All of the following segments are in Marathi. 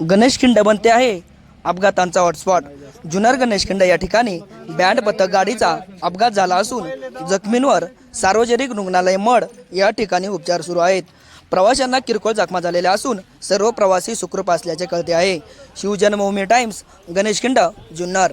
गणेशखिंड बनते आहे. अपघातांचा हॉटस्पॉट. जुनार गणेशखिंड या ठिकाणी बँड पथक गाडीचा अपघात झाला असून जखमींवर सार्वजनिक रुग्णालय मड या ठिकाणी उपचार सुरू आहेत. प्रवाशांना किरकोळ जखमा झालेल्या असून सर्व प्रवासी सुखरूप असल्याचे कळते आहे. शिवजन्मभूमी टाइम्स गणेशखिंड जुन्नर.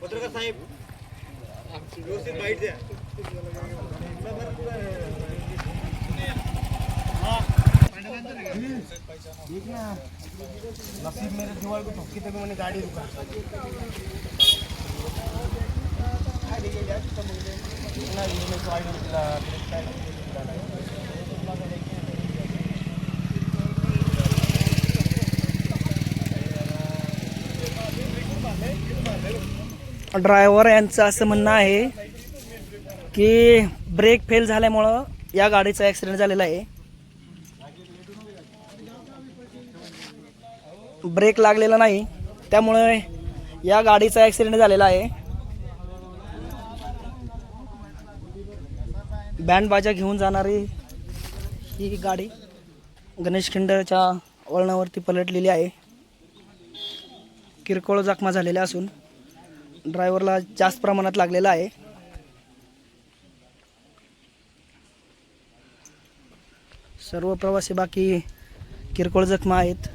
पत्रकार साहेब व्यवस्थित नसीब मेरे दीवार को ठोकी तभी मैंने गाड़ी रुका ड्रायव्हर यांचं असं म्हणणं आहे की ब्रेक फेल झाल्यामुळं या गाडीचा ॲक्सिडेंट झालेला आहे. ब्रेक लागलेला नाही त्यामुळे या गाडीचा ॲक्सिडेंट झालेला आहे. बँड बाजा घेऊन जाणारी ही गाडी गणेश खिंडच्या वळणावरती पलटलेली आहे. किरकोळ जखमा झालेल्या असून ड्रायव्हरला जास्त प्रमाणात लागलेला आहे. सर्व प्रवासी बाकी किरकोळ जखमा आहेत.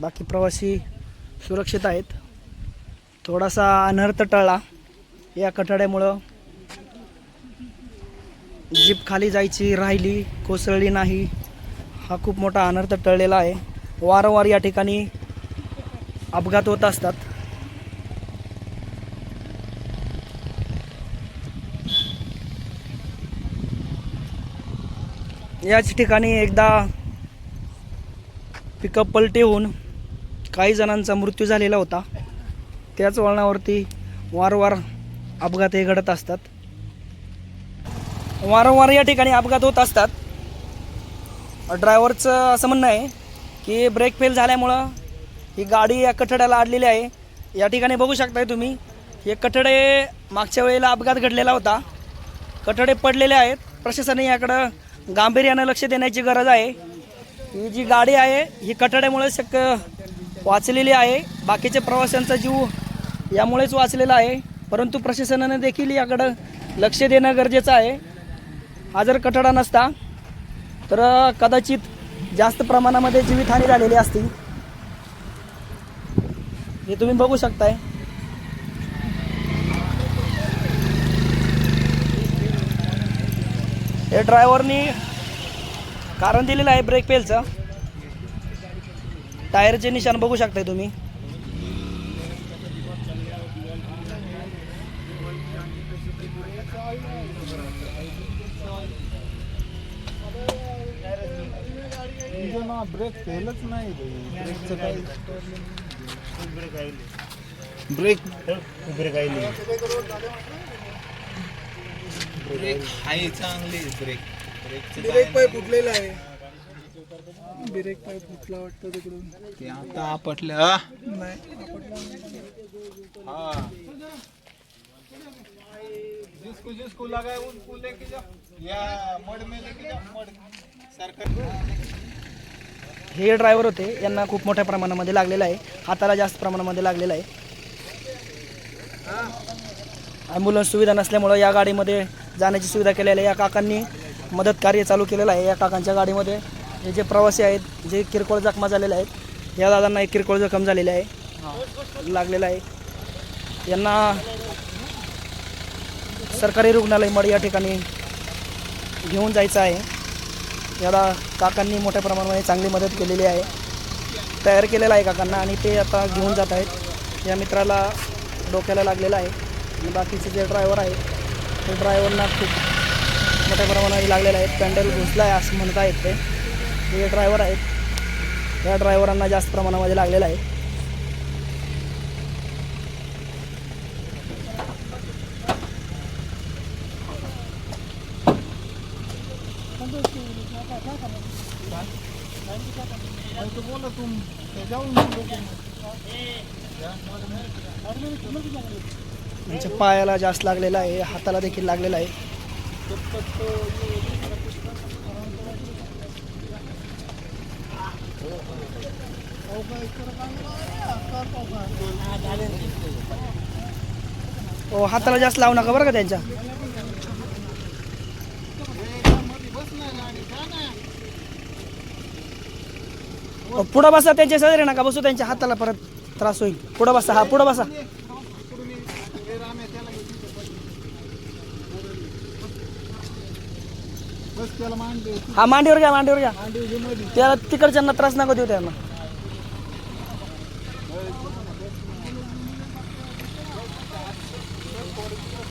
बाकी प्रवासी सुरक्षित आहेत. थोडासा अनर्थ टळला. या कठड्यामुळं जीप खाली जायची राहिली कोसळली नाही. हा खूप मोठा अनर्थ टळलेला आहे. वारंवार या ठिकाणी अपघात होत असतात. याच ठिकाणी एकदा पिकअप पलटी होऊन काही जणांचा मृत्यू झालेला होता. त्याच वळणावरती वारंवार अपघात हे घडत असतात. वारंवार या ठिकाणी अपघात होत असतात. ड्रायव्हरचं असं म्हणणं आहे की ब्रेक फेल झाल्यामुळं ही गाडी या कठड्याला अडलेली आहे. या ठिकाणी बघू शकताय तुम्ही हे कठडे मागच्या वेळेला अपघात घडलेला होता. कठडे पडलेले आहेत. प्रशासनाने याकडं गांभीर्यानं लक्ष देण्याची गरज आहे. ही जी गाडी आहे ही कठड्यामुळे शक्य वाचलेली आहे. बाकीच्या प्रवाशांचा जीव यामुळेच वाचलेला आहे. परंतु प्रशासनाने देखील याकडं लक्ष देणं गरजेचं आहे. हा जर कठडा नसता तर कदाचित जास्त प्रमाणामध्ये जीवितहानी झालेली असती. हे तुम्ही बघू शकताय. हे ड्रायव्हरनी कारण दिलेलं आहे ब्रेक फेलचं टायरचे निशाण बघू शकताय तुम्ही ब्रेक फेलच नाही ब्रेक ब्रेक ब्रेक आइले ब्रेक आहे चांगली ब्रेक. ब्रेक पाय फुटलेला आहे. ब्रेक पाय फुटला वाटतं तिकडून. ते आता आपटलं हा? हा. जिसको जिसको लगा है उनको लेके जाओ या मड में लेके जाओ मड. सरकार हे ड्रायव्हर होते यांना खूप मोठ्या प्रमाणामध्ये लागलेलं आहे. हाताला जास्त प्रमाणामध्ये लागलेलं आहे. ॲम्ब्युलन्स सुविधा नसल्यामुळं या गाडीमध्ये जाण्याची सुविधा केलेली आहे. या काकांनी मदत कार्य चालू केलेलं आहे या काकांच्या गाडीमध्ये. हे जे प्रवासी आहेत जे किरकोळ जखमा झालेले आहेत या दादांना एक किरकोळ जखम झालेली आहे. लागलेला आहे. यांना सरकारी रुग्णालय मड या ठिकाणी घेऊन जायचं आहे. याला काकांनी मोठ्या प्रमाणामध्ये चांगली मदत केलेली आहे. तयार केलेला आहे काकांना आणि ते आता घेऊन जात आहेत. या मित्राला डोक्याला लागलेलं आहे. आणि बाकीचे जे ड्रायव्हर आहेत ते ड्रायव्हरना खूप मोठ्या प्रमाणामध्ये लागलेले आहेत पॅन्डल घुसला आहे असं म्हणत आहेत ते हे ड्रायव्हर आहेत. या ड्रायव्हरांना जास्त प्रमाणामध्ये लागलेलं आहे. तुम जाऊन त्यांच्या पायाला जास्त लागलेला आहे हाताला देखील लागलेला आहे. हो हाताला जास्त लावू नका बरं का त्यांच्या. पुढं बसा त्यांच्या सजरे नका बसू त्यांच्या हाताला परत त्रास होईल. पुढं बसा हा पुढं बसा बस त्याला मांडले हा मांडीवर घ्या मांडीवर घ्या. त्याला तिकडच्यांना त्रास नको देऊ त्यांना.